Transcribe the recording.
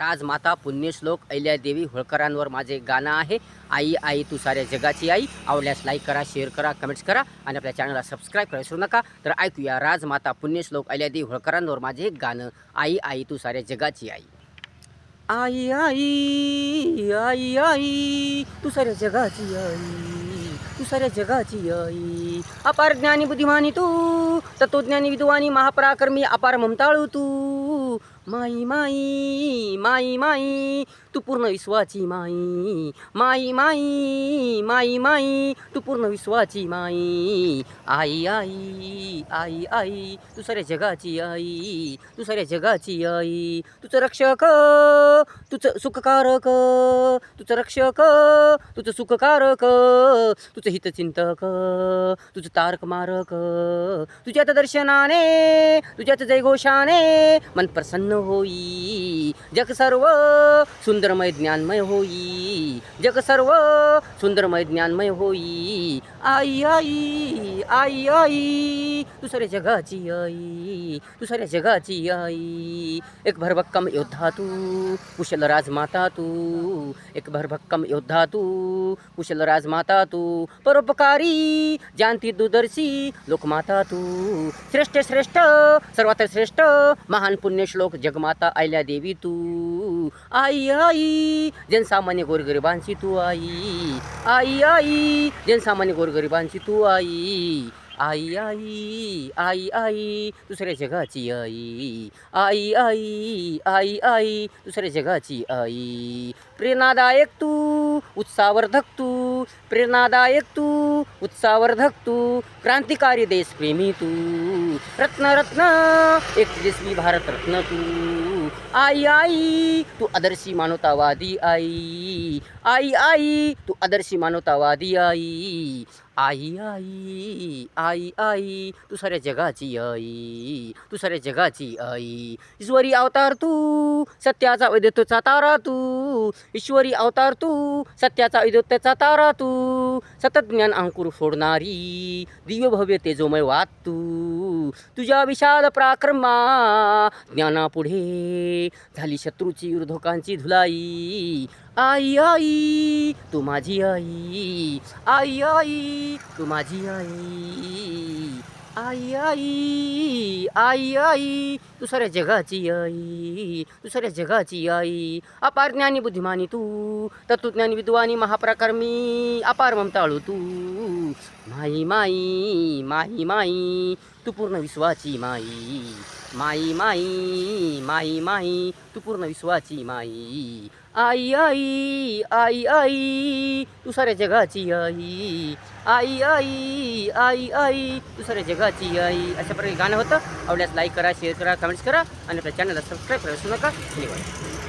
राजमाता पुण्यश्लोक अहिल्यादेवी होळकरांवर माझे गाणं आहे. आई आई तू साऱ्या जगाची आई. आवडल्यास लाईक करा शेअर करा कमेंट्स करा आणि आपल्या चॅनलला सबस्क्राईब करा विसरू नका. तर ऐकूया राजमाता पुण्यश्लोक अहिल्यादेवी होळकरांवर माझे एक गाणं. आई आई तू साऱ्या जगाची आई. आई आई आई आई तू साऱ्या जगाची आई. तू साऱ्या जगाची आई. अपार ज्ञानी बुद्धिमानी तू. तत्वज्ञानी विद्वानी महापराक्रमी अपार ममताळू तू. माई माई माई माई तू पूर्ण विश्वाची माई माई माई माई माई तू पूर्ण विश्वाची माई. आई आई आई आई तू साऱ्या जगाची आई तू साऱ्या जगाची आई. तुझं रक्षक तुझं सुखकारक तुझं रक्षक तुझं सुखकारक तुझं हितचिंतक तुझं तारक मारक तुझ्यात दर्शनाने तुझ्यात जयघोषाने मन प्रसन्न होई. जग सर्व सुंदरमय ज्ञानमय होई. जग सर्व सुंदरमय ज्ञानमय होई. आई आई आई आई. तू जगाची आई दुसऱ्या जगाची आई एक भरभक्कम योद्धा तू कुशल राजमाता तू। एक भरभक्कम योद्धा तू कुशल राजमाता तू। परोपकारी जानती दुदर्शी लोकमाता तू। श्रेष्ठ श्रेष्ठ सर्वात श्रेष्ठ महान पुण्य श्लोक जगमाता आयल्या देवी तू। आई आई जनसामान्य गोरगरिबांची तू आई। आई आई जनसामान्य गोरगरिबांची तू आई। आई आई आई आई दुसऱ्या जगाची आई आई आई आई आई दुसऱ्या जगाची आई प्रेरणादायक तू उत्साहवर्धक तू प्रेरणादायक तू उत्साहवर्धक तू क्रांतिकारी देशप्रेमी तू रत्न रत्न एक तेजस्वी भारत रत्न तू आई आई तू आदर्शी मानवतावादी आई आई आई तू आदर्शी मानवतावादी आई आई आई आई आई तू साऱ्या जगाची आई तू साऱ्या जगाची आई. ईश्वरी अवतार तू सत्याचा वैद्यत्वचा तारा तू. ईश्वरी अवतार तू सत्याचा वैद्यत्वचा तारा तू. सतत ज्ञान अंकुर फोडणारी दिव्य भव्य तेजोमय वात. तू तुझ्या विशाल प्राक्रमा ज्ञानापुढे झाली शत्रूची विरोधकांची धुलाई. आई आई तू माझी आई. आई आई तू माझी आई. आई आई आई आई तू साऱ्या जगाची आई तू साऱ्या जगाची आई. अपार ज्ञानी बुद्धिमानी तू तत्वज्ञानी विद्वानी महाप्रकर्मी अपार ममताळू तू. माई माई माई माई तू पूर्ण विश्वाची माई माई माई माई माई तू पूर्ण विश्वाची माई आई आई आई आई तू साऱ्या जगाची आई. आई आई आई आई तू साऱ्या जगाची आई. अशा प्रकारे गाणं होतं. आवडल्यास लाईक करा शेअर करा कमेंट्स करा आणि आपल्या चॅनलला सबस्क्राईब करा नका. धन्यवाद.